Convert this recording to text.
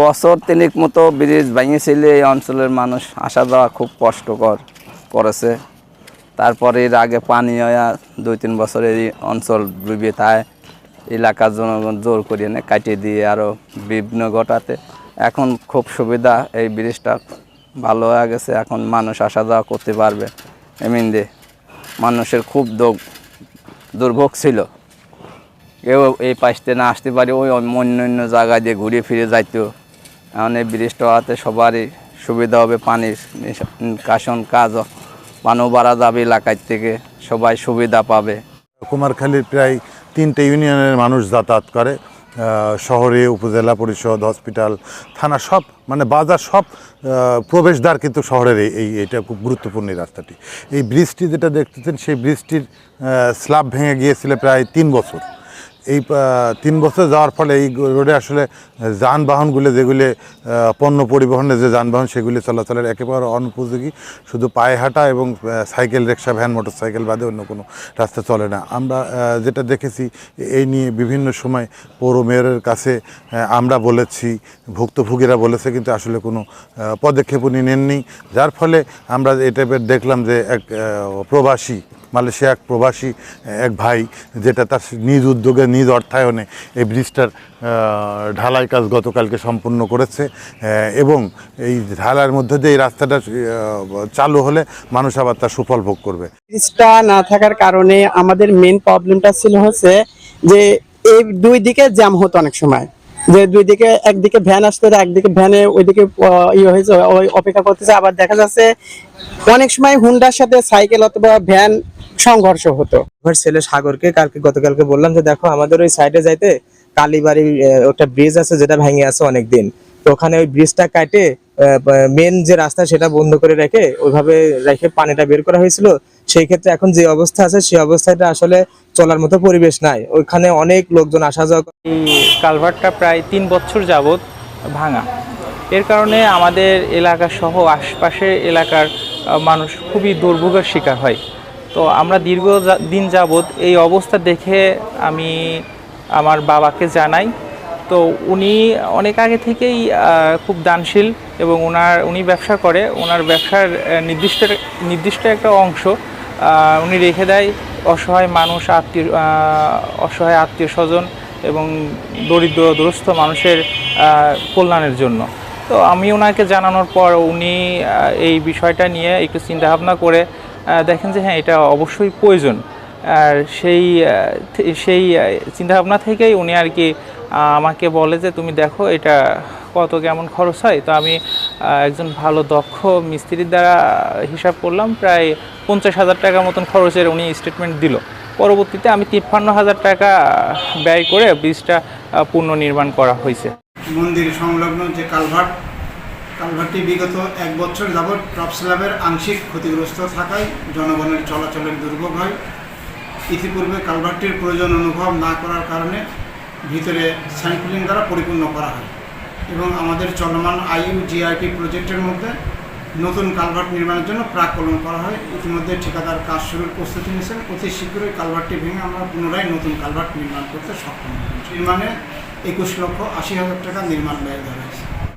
বছর তিনিক মতো ব্রিজ ভেঙেছিল, এই অঞ্চলের মানুষ আসা যাওয়া খুব কষ্টকর করেছে। তারপরে এর আগে পানি দুই তিন বছর এই অঞ্চল ডুবে তাই এলাকার জনগণ জোর করিয়ে এনে কাটিয়ে দিয়ে আরও বিঘ্ন ঘটাতে। এখন খুব সুবিধা, এই ব্রিজটা ভালো হয়ে গেছে, এখন মানুষ আসা যাওয়া করতে পারবে। এমনি মানুষের খুব দুর্ভোগ ছিল। কেউ এই পাশতে না আসতে পারে, ওই অন্য অন্য জায়গায় দিয়ে ঘুরে ফিরে যাইতো। এখন এই ব্রিজটা সবারই সুবিধা হবে পানির কাশন কাজ পানও বাড়া যাবে এলাকার থেকে, সবাই সুবিধা পাবে। কুমারখালীর প্রায় তিনটে ইউনিয়নের মানুষ যাতায়াত করে শহরে, উপজেলা পরিষদ, হসপিটাল, থানা, সব মানে বাজার সব প্রবেশদ্বার কিন্তু শহরের এই এটা খুব গুরুত্বপূর্ণ রাস্তাটি। এই ব্রিজটি যেটা দেখতেছেন, সেই ব্রিজটির স্ল্যাব ভেঙে গিয়েছিল প্রায় তিন বছর। এই তিন বছর যাওয়ার ফলে এই রোডে আসলে যানবাহনগুলো যেগুলি পণ্য পরিবহনের যে যানবাহন সেগুলি চলাচলের একেবারে অনুপযোগী। শুধু পায়ে হাঁটা এবং cycle, rickshaw, van motor cycle বাদে অন্য কোনো রাস্তা চলে না। আমরা যেটা দেখেছি এই নিয়ে বিভিন্ন সময় পৌর মেয়রের কাছে আমরা বলেছি, ভুক্তভোগীরা বলেছে, কিন্তু আসলে কোনো পদক্ষেপ উনি নেননি। যার ফলে আমরা এটা দেখলাম যে এক প্রবাসী মালয়েশিয়া এক প্রবাসী, এক ভাই যেটা তার নিজ উদ্যোগে, নিজ অর্থায়নে এই ব্রিজটার ঢালাই কাজ গতকালকে সম্পূর্ণ করেছে। এবং এই ঢালার মধ্যে দিয়ে এই রাস্তাটা চালু হলে মানুষ আবার তার সুফল ভোগ করবে। ব্রিজটা না থাকার কারণে আমাদের মেন প্রবলেমটা ছিল হচ্ছে যে এই দুই দিকে জ্যাম হতো অনেক সময়। যে দুই দিকে একদিকে ভ্যান আসতে একদিকে ভ্যানে ওইদিকে ইয়ে হয়েছে অপেক্ষা করতেছে। আবার দেখা যাচ্ছে অনেক সময় হুন্ডার সাথে সাইকেল অথবা ভ্যান সংঘর্ষ হতো। আমার ছেলে সাগরকে কালকে গতকালকে বললাম যে দেখো আমাদের ওই সাইডে যাইতে কালীবাড়ি ওটা ব্রিজ আছে যেটা ভেঙে আছে অনেকদিন। তো ওখানে ওই ব্রিজটা কাটে মেন যে রাস্তা সেটা বন্ধ করে রেখে ওইভাবে রেখে পানিটা বের করা হয়েছিল। সেই ক্ষেত্রে এখন যে অবস্থা আছে সেই অবস্থাটা আসলে চলার মতো পরিবেশ নাই। ওইখানে অনেক লোকজন আসা যাওয়া কালভারটা প্রায় তিন বছর যাবৎ ভাঙা। এর কারণে আমাদের এলাকা সহ আশপাশের এলাকার মানুষ খুবই দুর্ভোগের শিকার হয়। তো আমরা দীর্ঘ দিন যাবৎ এই অবস্থা দেখে আমি আমার বাবাকে জানাই। তো উনি অনেক আগে থেকেই খুব দানশীল এবং ওনার উনি ব্যবসা করে। ওনার ব্যবসার নির্দিষ্ট নির্দিষ্ট একটা অংশ উনি রেখে দেয় অসহায় মানুষ, আত্মীয় অসহায় আত্মীয় স্বজন এবং দরিদ্র, দুরস্থ মানুষের কল্যাণের জন্য। তো আমি ওনাকে জানানোর পর উনি এই বিষয়টা নিয়ে একটু চিন্তাভাবনা করে দেখেন যে হ্যাঁ এটা অবশ্যই প্রয়োজন। আর সেই সেই চিন্তাভাবনা থেকেই উনি আর কি আমাকে বলে যে, তুমি দেখো এটা কত কেমন খরচ হয়? তো আমি একজন ভালো, দক্ষ মিস্ত্রির দ্বারা হিসাব করলাম, প্রায় পঞ্চাশ হাজার টাকার মতন খরচের উনি স্টেটমেন্ট দিল। পরবর্তীতে আমি তিপ্পান্ন হাজার টাকা ব্যয় করে ব্রিজটা পুনর্নির্মাণ করা হয়েছে। মন্দির সংলগ্ন যে কালভার্ট কালভার্টটি বিগত এক বছর যাবৎ টপ স্ল্যাবের আংশিক ক্ষতিগ্রস্ত থাকায় জনগণের চলাচলের দুর্ভোগ হয়। ইতিপূর্বে কালভার্টটির প্রয়োজন অনুভব না করার কারণে ভিতরে স্যাম্পলিং দ্বারা পরিপূর্ণ করা হয় এবং আমাদের চলমান আইইউ জিআইটি প্রজেক্টের মধ্যে নতুন কালভার্ট নির্মাণের জন্য প্রাকলন করা হয়। ইতিমধ্যে ঠিকাদার কাজ শুরুর প্রস্তুতি নিয়েছেন। অতি শীঘ্রই কালভার্টটি ভেঙে আমরা পুনরায় নতুন কালভার্ট নির্মাণ করতে সক্ষম হব। নির্মাণে একুশ লক্ষ আশি হাজার টাকা নির্মাণ ব্যয় ধরা হয়েছে।